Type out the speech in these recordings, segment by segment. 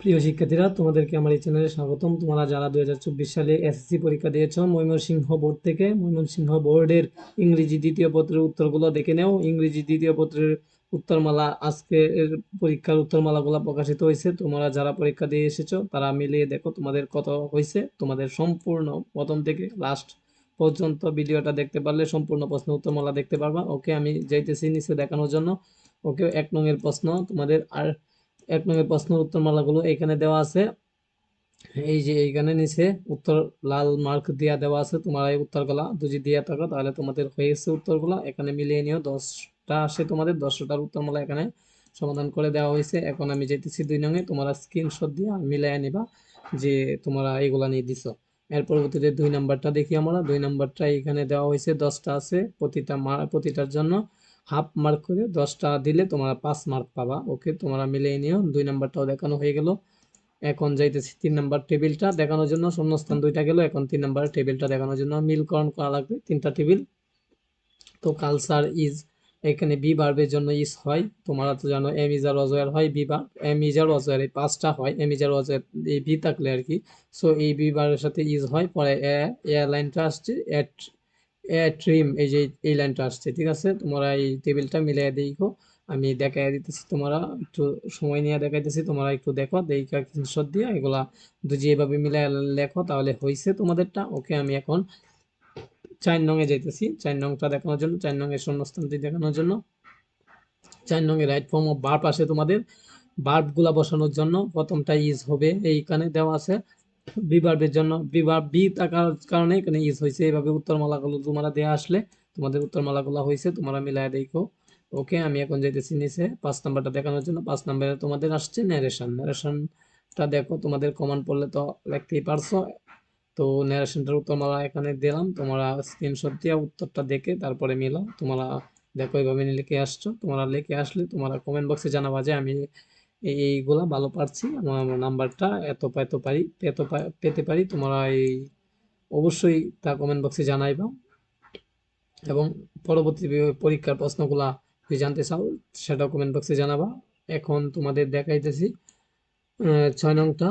প্রিয় শিক্ষার্থীরা, তোমাদেরকে আমার এই চ্যানেলে স্বাগতম। তোমরা যারা দুই সালে এসএসসি পরীক্ষা দিয়েছ, ময়মনসিংহ বোর্ড থেকে, ময়মনসিংহ বোর্ডের ইংরেজি দ্বিতীয় পত্রের উত্তরগুলো দেখে নেও। ইংরেজি দ্বিতীয় পত্রের উত্তরমালা আজকে এর পরীক্ষার উত্তরমালাগুলো প্রকাশিত হয়েছে। তোমরা যারা পরীক্ষা দিয়ে এসেছ, তারা মিলিয়ে দেখো তোমাদের কত হয়েছে। তোমাদের সম্পূর্ণ প্রথম থেকে লাস্ট পর্যন্ত ভিডিওটা দেখতে পারলে সম্পূর্ণ প্রশ্ন উত্তরমালা দেখতে পারবা। ওকে, আমি যাইতেছি নিচে দেখানোর জন্য। ওকে, এক নংয়ের প্রশ্ন, তোমাদের আর এক নম্বর প্রশ্নের উত্তরমালাগুলো এখানে দেওয়া আছে। এই যে এইখানে নিচে উত্তর লাল মার্ক দিয়া দেওয়া আছে, তোমার এই উত্তরগুলা যদি দিয়ে থাকো তাহলে তোমাদের হয়ে গেছে উত্তরগুলো। এখানে মিলিয়ে নিও, দশটা আসে তোমাদের, দশটার উত্তরমালা এখানে সমাধান করে দেওয়া হয়েছে। এখন আমি যেতেছি দুই নঙে তোমরা স্ক্রিনশট দিয়ে মিলাই নিবা যে তোমরা এইগুলা নিয়ে দিছো। এর পরবর্তীতে দুই নাম্বারটা দেখি আমরা। দুই নাম্বারটা এখানে দেওয়া হয়েছে, দশটা আছে প্রতিটা প্রতিটার জন্য। হাফ মার্ক করে দশটা দিলে তোমরা পাঁচ মার্ক পাবা। ওকে, তোমরা মিলিয়ে নিও। দুই নাম্বারটাও দেখানো হয়ে গেল। এখন যাইতেছি তিন নাম্বার টেবিলটা। দেখানোর জন্য শূন্যস্থান দুইটা গেল। এখন তিন নাম্বার টেবিলটা দেখানোর জন্য মিলকরণ করা লাগবে তিনটা টেবিল। তো কালচার ইজ এখানে বি বার্বের জন্য ইজ হয়। তোমরা তো জানো এম ইজার অজয়ার হয় বি বার এম ইজার অজয়ার এই পাঁচটা হয়। এম ইজার অজয়ার এই বি থাকলে আর কি। সো এই বি বারের সাথে ইজ হয়। পরে এ এ লাইনটা আসছে এট ট্রিম এই যে এই লাইনটা আসছে, ঠিক আছে? তোমরা এই টেবিলটা মিলিয়ে দেখো, আমি দেখাই দিতেছি তোমরা, একটু সময় নিয়ে দেখাইতেছি, তোমরা একটু দেখো, দেখা স্ক্রিনশট দিয়ে এগুলা যদি এভাবে মিলে লেখো, তাহলে হয়েছে তোমাদেরটা। ওকে আমি এখন চার নঙে যাইতেছি, চার নংটা দেখানোর জন্য, চার নঙের শূন্যস্থানটি দেখানোর জন্য। চার নঙে রাইট ফর্ম অফ বার্ব আসে তোমাদের বার্বগুলা বসানোর জন্য প্রথমটা ইজ হবে, এইখানে দেওয়া আছে। বিভার্বের জন্য। বিভার বি থাকার কারণে এখানে ইউজ হয়েছে এইভাবে উত্তরমালাগুলো তোমরা দেওয়া আসলে তোমাদের উত্তরমালাগুলো হয়েছে তোমরা মিলায় দেখো। ওকে, আমি এখন যেতেছি নিচে। পাঁচ নাম্বারটা দেখানোর জন্য পাঁচ নাম্বারে তোমাদের আসছে ন্যারেশন ন্যারেশনটা দেখো, তোমাদের কমান পড়লে তো লিখতেই পারছ। তো ন্যারেশনটার উত্তরমালা এখানে দিলাম। তোমরা স্ক্রিনশট দিয়ে উত্তরটা দেখে তারপরে মিলাও। তোমরা দেখো এইভাবে লিখে আসছো। তোমরা লিখে আসলে তোমরা কমেন্ট বক্সে জানাবা যে আমি এইগুলা ভালো পারছি। আমার নাম্বারটা এত এত পারি এত পেতে পারি, তোমরা এই অবশ্যই তা কমেন্ট বক্সে জানাইবা। এবং পরবর্তী পরীক্ষার প্রশ্নগুলা যদি জানতে চাও, সেটাও কমেন্ট বক্সে জানাবা। এখন তোমাদের দেখাইতেছি ছয় নংটা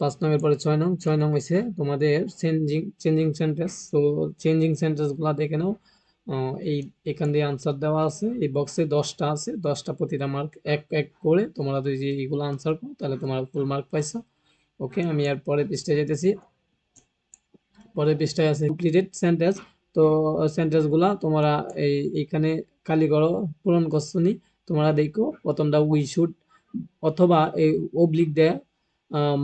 পাঁচ নংয়ের পরে ছয় নং ছয় নং হয়েছে তোমাদের চেঞ্জিং চেঞ্জিং সেন্টেন্স তো চেঞ্জিং সেন্টেন্সগুলো দেখে নাও। এই এখান দিয়ে আনসার দেওয়া আছে। এই বক্সে দশটা আছে। দশটা প্রতিটা মার্ক এক এক করে তোমরা যদি এইগুলো আনসার করো, তাহলে তোমরা ফুল মার্ক পাইছো। ওকে আমি আর পরের পৃষ্ঠায় যেতেছি। পরের পৃষ্ঠায় আছে কমপ্লিটেড সেন্টেন্স তো সেন্টেন্সগুলা তোমরা এই, এইখানে খালি করো, পূরণ করছ নি, তোমরা দেখো। প্রথমটা উই শুড অথবা এই অবলিক দেয়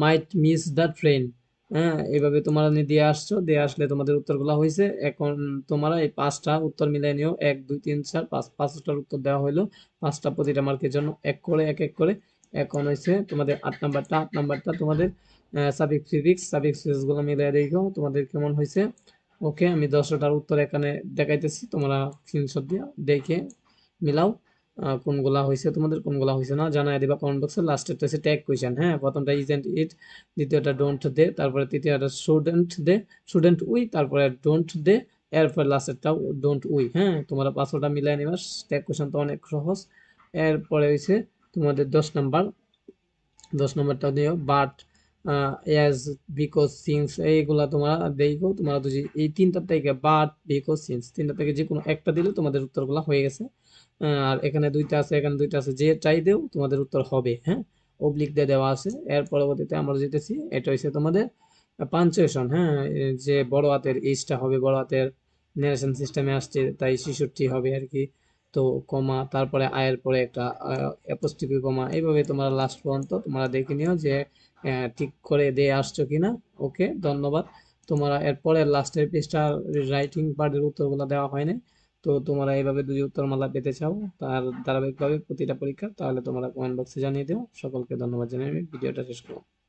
মাইট মিস দ্য ট্রেন হ্যাঁ এইভাবে তোমরা দিয়ে আসছো, দিয়ে আসলে তোমাদের উত্তরগুলো হয়েছে এখন তোমরা এই পাঁচটা উত্তর মিলাই নিও। এক, দুই, তিন, চার, পাঁচ পাঁচটার উত্তর দেওয়া হইল। পাঁচটা প্রতিটা মার্কের জন্য এক করে, এক এক করে। এখন হয়েছে তোমাদের আট নাম্বারটা। আট নাম্বারটা তোমাদের সাবিক ফিজিক্স। সাবিক ফিজিক্সগুলো মিলাই দেখো তোমাদের কেমন হয়েছে ওকে, আমি দশটার উত্তর এখানে দেখাইতেছি। তোমরা স্ক্রিনশট দিয়ে দেখে মিলাও। কোনগুলা হয়েছে তোমাদের কোনগুলা হয়েছে না, জানাই দিবা কমেন্ট বক্সে লাস্টেরটা হচ্ছে ট্যাগ কোয়েশন হ্যাঁ? প্রথমটা ইজ ইট দ্বিতীয়টা ডোন্ট দে, তারপরে তৃতীয়টা স্টুডেন্ট দে স্টুডেন্ট উই তারপরে ডোন্ট দে, এরপর লাস্টেরটাও ডোন্ট উই হ্যাঁ? তোমরা পাঁচটা মিলাই নিবা ট্যাগ কোয়েশন তো অনেক সহজ। এরপরে হয়েছে তোমাদের দশ নাম্বার। দশ নাম্বারটা দিও বাট অ্যাজ বিকজ সিন্স এইগুলা তোমরা দেখো, তোমরা যদি এই তিনটার থেকে বাট বিকজ সিন্স তিনটা থেকে যে কোনো একটা দিলে তোমাদের উত্তরগুলো হয়ে গেছে। আর এখানে দুইটা আছে, এখানে দুইটা আছে। যে চাই দেও, তোমাদের উত্তর হবে হ্যাঁ? অবলিক দিয়ে দেওয়া আছে। এর পরবর্তীতে আমরা যেতেছি, এটা হচ্ছে তোমাদের পাঞ্চুয়েশন হ্যাঁ? যে বড় হাতের এইচটা হবে, বড় হাতের নেরেশন সিস্টেমে আসছে, তাই শিশুটি হবে আর কি। তো কমা, তারপরে আয়ের পরে একটা অ্যাপোস্টিপি কমা, এইভাবে তোমরা লাস্ট পর্যন্ত তোমরা দেখে নিও যে ঠিক করে দিয়ে আসছো কিনা। ওকে ধন্যবাদ। তোমরা এরপরে লাস্টের পেজটার রাইটিং পার্টের উত্তরগুলো দেওয়া হয়নি তো তোমরা এইভাবে যদি উত্তরমালা পেতে চাও তার ধারাবাহিকভাবে প্রতিটা পরীক্ষা, তাহলে তোমরা কমেন্ট বক্সে জানিয়ে দিও। সকলকে ধন্যবাদ জানিয়ে ভিডিওটা শেষ করব